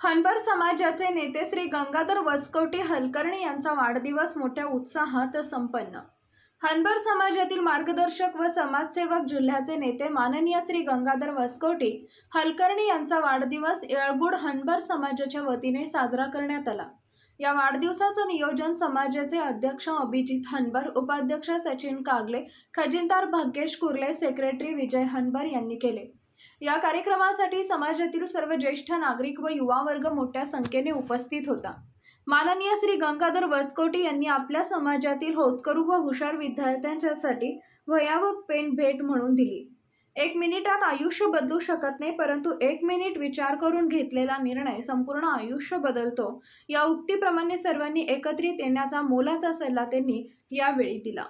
हनबर समाजाचे नेते श्री गंगाधर वसकोटी हलकर्णी यांचा वाढदिवस मोठ्या उत्साहात संपन्न. हनबर समाजातील मार्गदर्शक व समाजसेवक जिल्ह्याचे नेते माननीय श्री गंगाधर वसकोटी हलकर्णी यांचा वाढदिवस येळगुड हनबर समाजाच्या वतीने साजरा करण्यात आला. या वाढदिवसाचं नियोजन समाजाचे अध्यक्ष अभिजित हनबर उपाध्यक्ष सचिन कागले खजिनदार भाग्येश कुर्ले सेक्रेटरी विजय हनबर यांनी केले. या कार्यक्रमासाठी समाजातील सर्व ज्येष्ठ नागरिक व युवा वर्ग मोठ्या संख्येने उपस्थित होता. माननीय श्री गंगाधर वसकोटी यांनी आपल्या समाजातील होतकरू व हुशार विद्यार्थ्यांच्यासाठी वयाव पेन भेट म्हणून दिली. एक मिनिटात आयुष्य बदलू शकत नाही परंतु एक मिनिट विचार करून घेतलेला निर्णय संपूर्ण आयुष्य बदलतो. या उक्तीप्रमाणे सर्वांनी एकत्रित येण्याचा मोलाचा सल्ला त्यांनी यावेळी दिला.